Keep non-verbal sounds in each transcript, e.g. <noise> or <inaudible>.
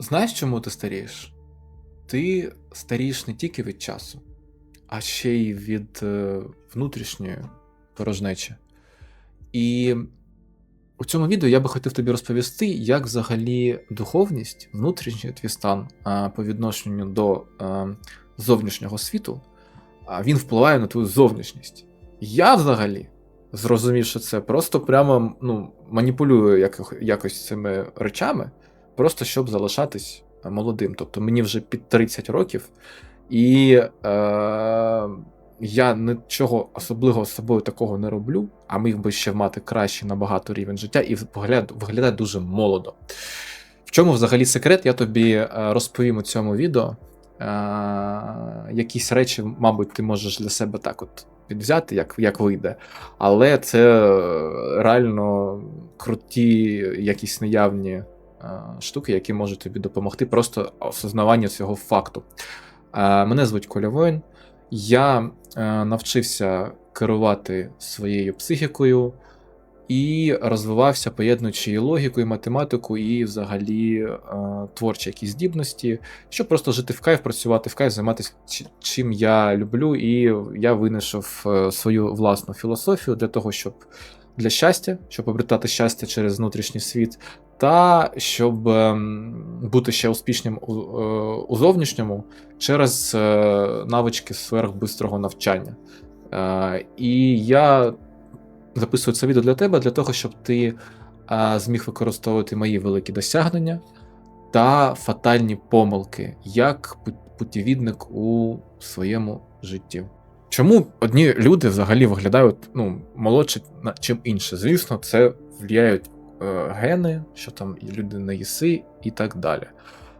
Знаєш, чому ти старієш? Ти старієш не тільки від часу, а ще й від е, внутрішньої порожнечі. І у цьому відео я би хотів тобі розповісти, як взагалі духовність, внутрішній твій стан по відношенню до е, зовнішнього світу, він впливає на твою зовнішність. Я взагалі зрозумів, що це просто прямо ну, маніпулюю якось цими речами, просто щоб залишатись е, молодим. Тобто мені вже під 30 років, і е, я нічого особливого з собою такого не роблю, а міг би ще мати кращий набагато рівень життя і виглядає, дуже молодо. В чому взагалі секрет, я тобі е, розповім у цьому відео. Е, якісь речі, мабуть, ти можеш для себе так от підвзяти, як, як вийде. Але це е, реально круті, якісь наявні штуки, які можуть тобі допомогти просто осознаванню цього факту. Е, Мене звуть Коля Воїн. Я е, навчився керувати своєю психікою і розвивався, поєднуючи і логіку, і математику, і взагалі е, творчі якісь здібності, щоб просто жити в кайф, працювати в кайф, займатися чим я люблю, і я винайшов е, свою власну філософію для того, щоб для щастя, щоб обретати щастя через внутрішній світ, та щоб ем, бути ще успішним у, е, зовнішньому через е, навички сверхбистрого навчання. Е, І я записую це відео для тебе, для того, щоб ти зміг використовувати мої великі досягнення та фатальні помилки як пут- путівідник у своєму житті. Чому одні люди взагалі виглядають ну, молодше, чим інші? Звісно, це впливають гени, що там люди не їси і так далі.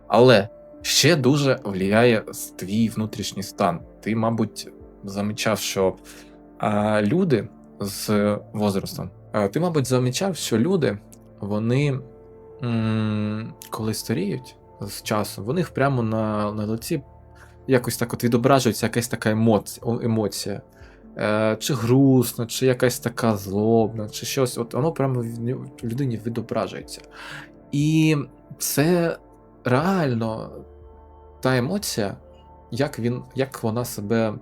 Але ще дуже впливає с- твій внутрішній стан. Ти, мабуть, замічав, що е, люди з возрастом, е, ти, мабуть, замічав, що люди, вони, м, коли старіють з часом, в них прямо на, на лиці якось так от відображується якась така емоція, емоція. Е, чи грустно, чи якась така злобна, чи щось. От воно прямо в людині відображується. І це реально та емоція, як, він, як вона себе.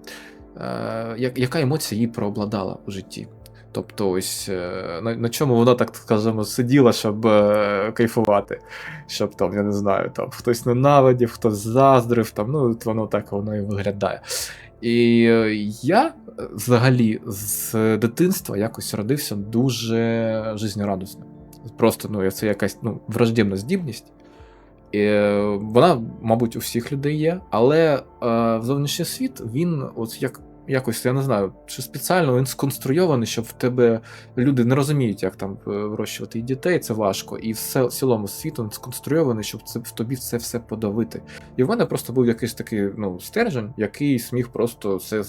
Е, як, яка емоція її преобладала у житті. Тобто, ось е, на, на чому вона, так скажемо, сиділа, щоб е, кайфувати. Щоб там, я не знаю, там хтось ненавидів, хтось заздрив, там, ну, воно так воно і виглядає. І е, я взагалі з дитинства якось родився дуже жизнерадосно. Просто ну, це якась ну, враждебна здібність. І, е, вона, мабуть, у всіх людей є, але е, зовнішній світ, він от як, якось, я не знаю, чи спеціально він сконструйований, щоб в тебе люди не розуміють, як там вирощувати вирощувати дітей, це важко. І все в цілому світу він сконструйований, щоб це в тобі це все подавити. І в мене просто був якийсь такий ну, стержень, який зміг просто все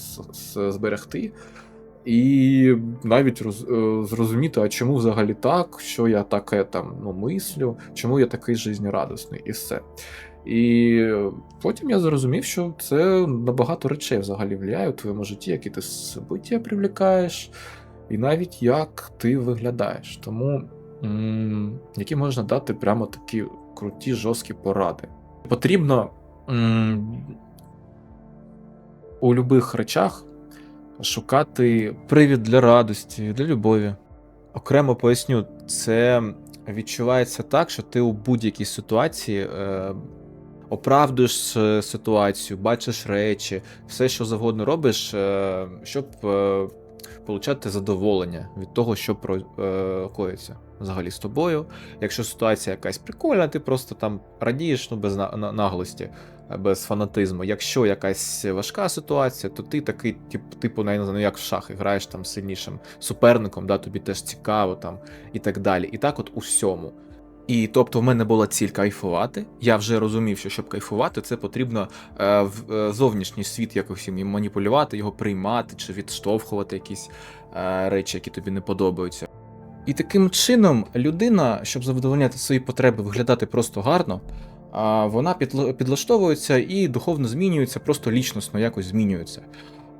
зберегти. І навіть роз, е, зрозуміти, а чому взагалі так, що я таке там ну, мислю, чому я такий жизнерадісний, і все. І потім я зрозумів, що це на багато речей взагалі впливає у твоєму житті, які ти собиття привлікаєш, і навіть як ти виглядаєш. Тому м- які можна дати прямо такі круті, жорсткі поради. Потрібно м- у будь-яких речах шукати привід для радості, для любові. Окремо поясню, це відчувається так, що ти у будь-якій ситуації е, оправдуєш ситуацію, бачиш речі, все, що завгодно робиш, е, щоб е, получати задоволення від того, що про, е, коїться взагалі з тобою. Якщо ситуація якась прикольна, ти просто там радієш ну, без на- на- наглості без фанатизму. Якщо якась важка ситуація, то ти такий, тип, типу, не знаю, як в шахи, граєш там сильнішим суперником, да, тобі теж цікаво там і так далі. І так от у всьому. І тобто в мене була ціль кайфувати. Я вже розумів, що щоб кайфувати, це потрібно е, в е, зовнішній світ якось їм маніпулювати, його приймати чи відштовхувати якісь е, речі, які тобі не подобаються. І таким чином людина, щоб задовольняти свої потреби, виглядати просто гарно, вона підлаштовується і духовно змінюється, просто лічносно якось змінюється.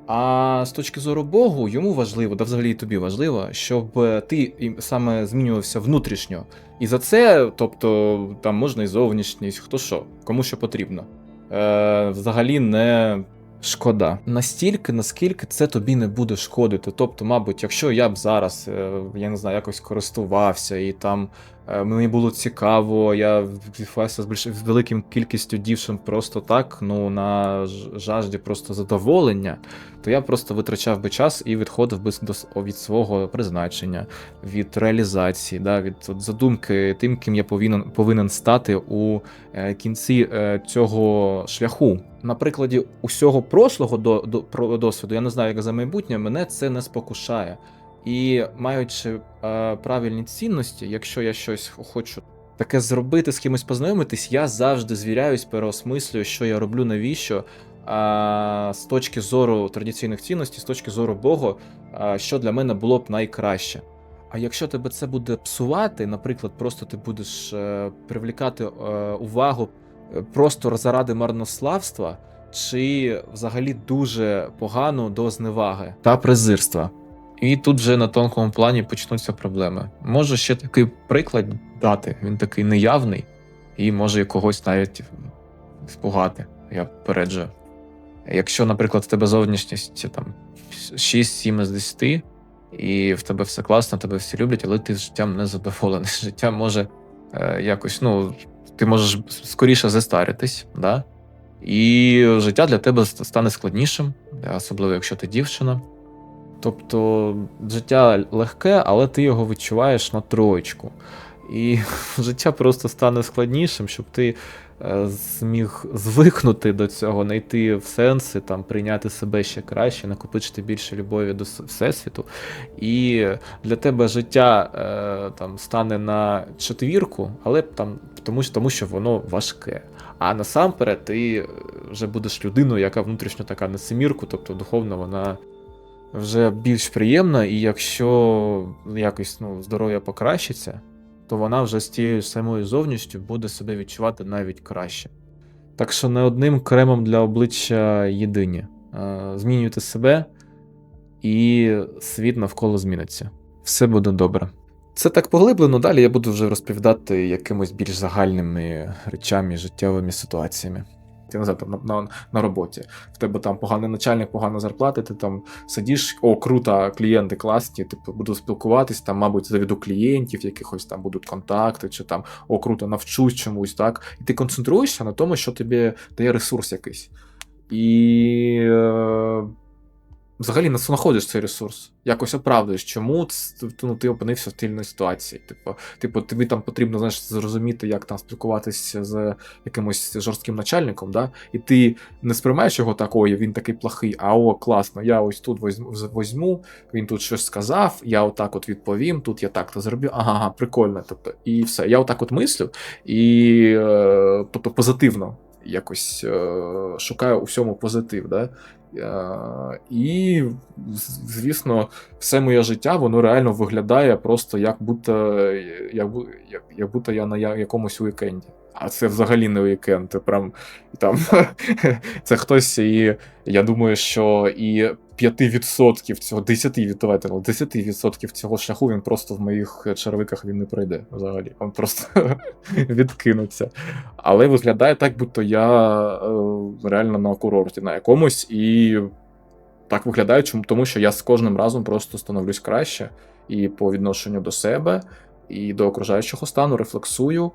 А з точки зору Богу, йому важливо, да взагалі тобі важливо, щоб ти саме змінювався внутрішньо. І за це, тобто, там можна і зовнішність, хто що, кому що потрібно. Е, Взагалі не шкода. Настільки, наскільки це тобі не буде шкодити. Тобто, мабуть, якщо я б зараз, е, я не знаю, якось користувався і там мені було цікаво, я відфався з більш- великим кількістю дівчин просто так, ну на жажді просто задоволення, то я просто витрачав би час і відходив би від свого призначення, від реалізації, да, від от, задумки тим, ким я повинен, повинен стати у е, кінці е, цього шляху. На прикладі усього прошлого до, до, про- досвіду, я не знаю, як за майбутнє, мене це не спокушає. І маючи е, правильні цінності, якщо я щось хочу таке зробити, з кимось познайомитись, я завжди звіряюсь, переосмислюю, що я роблю, навіщо. А, з точки зору традиційних цінностей, з точки зору Бога, а, що для мене було б найкраще. А якщо тебе це буде псувати, наприклад, просто ти будеш е, привлікати е, увагу е, просто заради марнославства, чи взагалі дуже погано до зневаги та презирства. І тут вже на тонкому плані почнуться проблеми. Можу ще такий приклад дати, він такий неявний, і може когось навіть спугати, я попереджую. Якщо, наприклад, в тебе зовнішність там 6-7 з 10, і в тебе все класно, тебе всі люблять, але ти життям не задоволений. <laughs> Життя може е, якось, ну, ти можеш скоріше застаритись, да? і життя для тебе стане складнішим, особливо якщо ти дівчина. Тобто життя легке, але ти його відчуваєш на троєчку. І <laughs> життя просто стане складнішим, щоб ти е, зміг звикнути до цього, знайти в сенси, там, прийняти себе ще краще, накопичити більше любові до Всесвіту. І для тебе життя е, там, стане на четвірку, але там, тому, тому що воно важке. А насамперед ти е, вже будеш людиною, яка внутрішньо така на семірку, тобто духовно вона вже більш приємна, і якщо якось ну, здоров'я покращиться, то вона вже з тією самою зовнішністю буде себе відчувати навіть краще. Так що не одним кремом для обличчя єдині. Е, Змінюйте себе, і світ навколо зміниться. Все буде добре. Це так поглиблено. Далі я буду вже розповідати якимось більш загальними речами, життєвими ситуаціями. Не знаю, там на, на, на роботі. В тебе там поганий начальник, погана зарплата, ти там сидиш, о, круто, клієнти класні, типу, буду спілкуватись, там, мабуть, заведу клієнтів, якихось там будуть контакти, чи там о, круто, навчусь чомусь, так? І ти концентруєшся на тому, що тобі дає ресурс якийсь. І е, взагалі знаходиш цей ресурс. Якось оправдуєш, чому ну, ти опинився в тильній ситуації. Типу, типу, тобі там потрібно знаєш, зрозуміти, як там спілкуватися з якимось жорстким начальником, да? і ти не сприймаєш його так, ой, він такий плохий, а о, класно, я ось тут возьму, він тут щось сказав, я отак от відповім, тут я так то зроблю, ага, ага, прикольно. Тобто, і все. Я отак от мислю, і е, тобто позитивно якось е, шукаю у всьому позитив. Да? Е, і, звісно, все моє життя воно реально виглядає просто як будто, як, як, як будто я на якомусь уікенді. А це взагалі не уікенд. Прям там <laughs> це хтось, і я думаю, що і 5% цього 10%, давайте, ну, 10% цього шляху він просто в моїх черевиках він не пройде взагалі. Він просто <laughs> відкинуться. Але виглядає так, будто я е, реально на курорті на якомусь, і так виглядає, тому що я з кожним разом просто становлюсь краще і по відношенню до себе, і до окружаючого стану, рефлексую.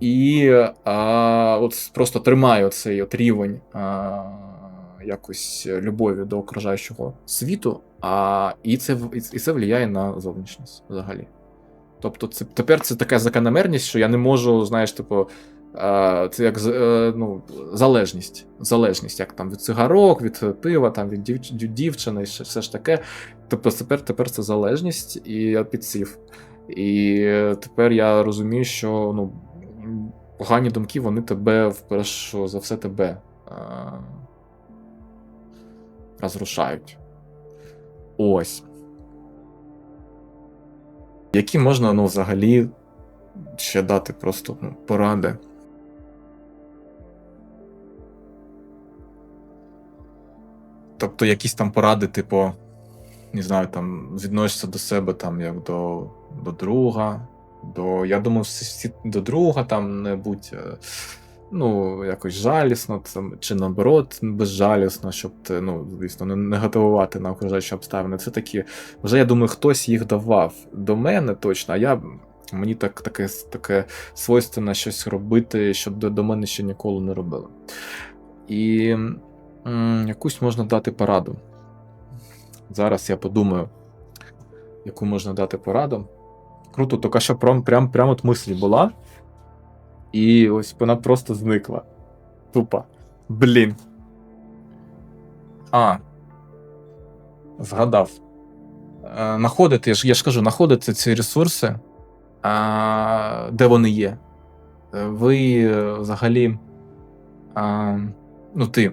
І а, от просто тримаю цей от рівень а, якось любові до окружаючого світу, а, і, це, в- і це впливає на зовнішність взагалі. Тобто, це, тепер це така закономірність, що я не можу, знаєш, типу, це як е, ну, залежність. Залежність, як там від цигарок, від пива, там, від дів, дів- дівчини, все ж таке. Тобто тепер, тепер це залежність, і я підсів. І тепер я розумію, що ну, погані думки, вони тебе вперше за все тебе розрушають. Ось. Які можна, ну, взагалі, ще дати просто ну, поради. Тобто, якісь там поради, типу, не знаю, там відносишся до себе там як до, до друга, до. Я думаю, всі, всі до друга там не будь. Ну, якось жалісно, там, чи наоборот, безжалісно, щоб ну, звісно, не негативувати на окружаючі обставини. Це такі. Вже я думаю, хтось їх давав до мене точно, а я мені так таке, таке свойственно щось робити, що до, до мене ще ніколи не робили. І м, якусь можна дати пораду. Зараз я подумаю, яку можна дати пораду. Круто, тільки що прям, прям, прям от мислі була. І ось вона просто зникла. Тупо. Блін. А. Згадав. Е, Находити, я ж, я ж кажу, знаходити ці ресурси, а, де вони є. Е, Ви е, взагалі. А, ну, ти.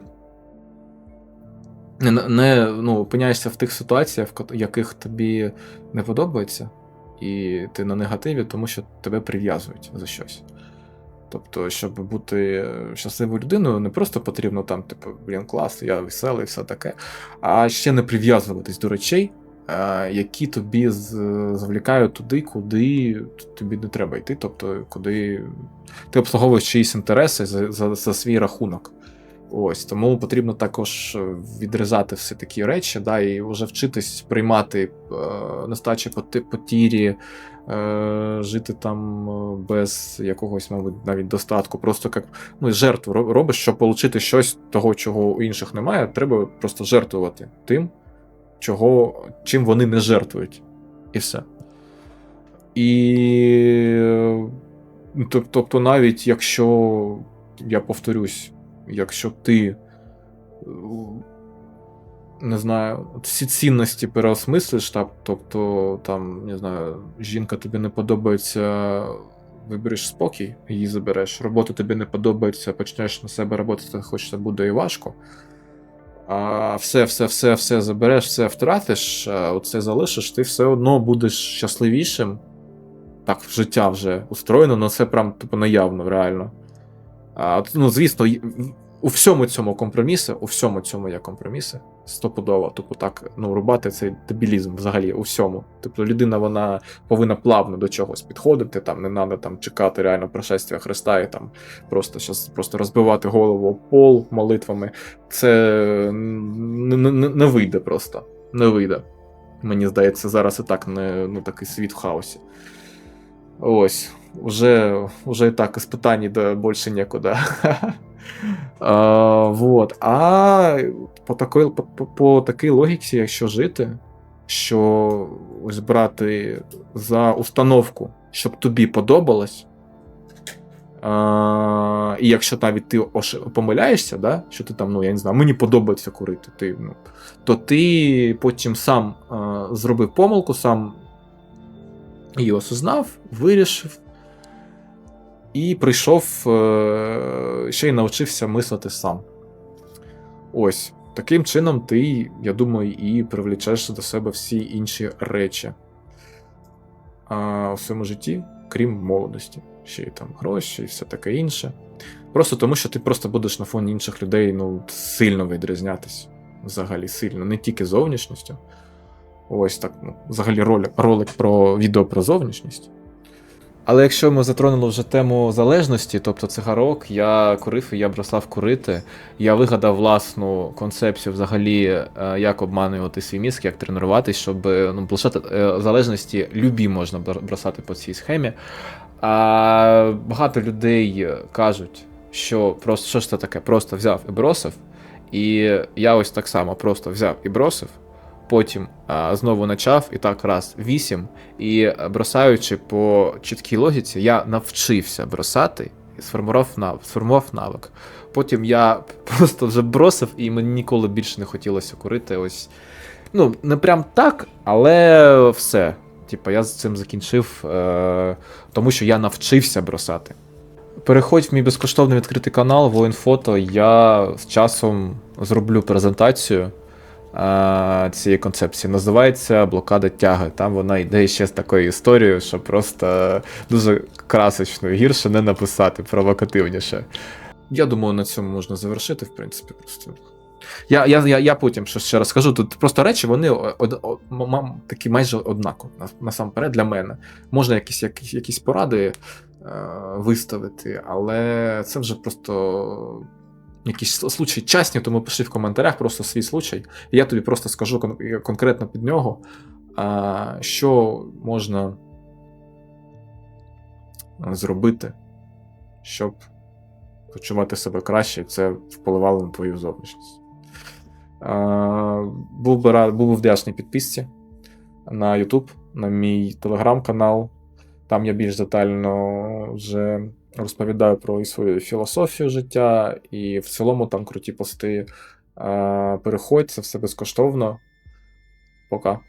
Не, не ну, опиняєшся в тих ситуаціях, в яких тобі не подобається, і ти на негативі, тому що тебе прив'язують за щось. Тобто, щоб бути е, щасливою людиною, не просто потрібно там, типу, блін, клас, я веселий, все таке, а ще не прив'язуватись до речей, е, які тобі завлікають туди, куди тобі не треба йти, тобто, куди ти обслуговуєш чиїсь інтереси за, за, за свій рахунок. Ось тому потрібно також е, відрізати всі такі речі, да, і вже вчитись приймати е, нестачі потірі, е, жити там е, без якогось, мабуть, навіть достатку. Просто як ну, жертву ро- робиш, щоб отримати щось того, чого у інших немає. Треба просто жертвувати тим, чого, чим вони не жертвують. І все. І е, тобто, навіть якщо я повторюсь, якщо ти е, не знаю, всі цінності переосмислиш, так, тобто, там, не знаю, жінка тобі не подобається, вибереш спокій, її забереш. Робота тобі не подобається, почнеш на себе роботи, хоч це буде і важко. А все, все, все, все забереш, все втратиш, оце залишиш, ти все одно будеш щасливішим. Так, життя вже устроєно, але це прям типу наявно, реально. Ну, звісно, у всьому цьому компроміси, у всьому цьому є компроміси. Стопудово. Типу так, ну, рубати цей дебілізм взагалі у всьому. Тобто людина вона повинна плавно до чогось підходити, там не треба там чекати реально пришестя Христа і там просто щас просто розбивати голову пол молитвами. Це не, не- не вийде просто. Не вийде. Мені здається, зараз і так не ну, такий світ в хаосі. Ось, уже, уже і так испытаний да більше некуда. <laughs> вот. а по такій, по, такій логіці, якщо жити, що ось брати за установку, щоб тобі подобалось. А, і якщо навіть ти помиляєшся, да, що ти там, ну я не знаю, мені подобається курити, ти, ну, то ти потім сам а, зробив помилку, сам її осознав, вирішив. І прийшов, е, ще й навчився мислити сам. Ось. Таким чином, ти, я думаю, і привлічеш до себе всі інші речі а, у своєму житті, крім молодості. Ще й там гроші і все таке інше. Просто тому, що ти просто будеш на фоні інших людей ну, сильно відрізнятись. Взагалі сильно, не тільки зовнішністю. Ось так, ну, взагалі ролик, ролик про відео про зовнішність. Але якщо ми затронули вже тему залежності, тобто цигарок, я курив і я бросав курити. Я вигадав власну концепцію взагалі, е, як обманювати свій мізк, як тренуватись, щоб е, ну, бросати е, залежності любі можна бросати по цій схемі. А багато людей кажуть, що просто що ж це таке? Просто взяв і бросив. І я ось так само просто взяв і бросив. Потім а, знову почав, і так раз вісім. І е, бросаючи по чіткій логіці, я навчився бросати і сформував навик. Сформував навик. Потім я <laughs> просто вже бросив, і мені ніколи більше не хотілося курити. Ось. Ну, не прям так, але все. Типа, я з цим закінчив, е- тому що я навчився бросати. Переходь в мій безкоштовний відкритий канал Воїнфото. Я з часом зроблю презентацію цієї концепції. Називається Блокада тяги. Там вона йде ще з такою історією, що просто дуже красочно гірше не написати, провокативніше. Я думаю, на цьому можна завершити, в принципі, просто Я, я, я, я потім щось ще розкажу. Тут просто речі, вони од- о- м- м- такі майже однакові на- насамперед для мене. Можна якісь, якісь, якісь поради е, виставити, але це вже просто якісь случаї частні, тому пиши в коментарях просто свій случай. І я тобі просто скажу кон- конкретно під нього, а, що можна зробити, щоб почувати себе краще, і це впливало на твою зовнішність. А, Був би рад, був би вдячний підписці на YouTube, на мій телеграм-канал. Там я більш детально вже розповідаю про свою філософію життя, і в цілому там круті пости. Переходь, це все безкоштовно. Пока.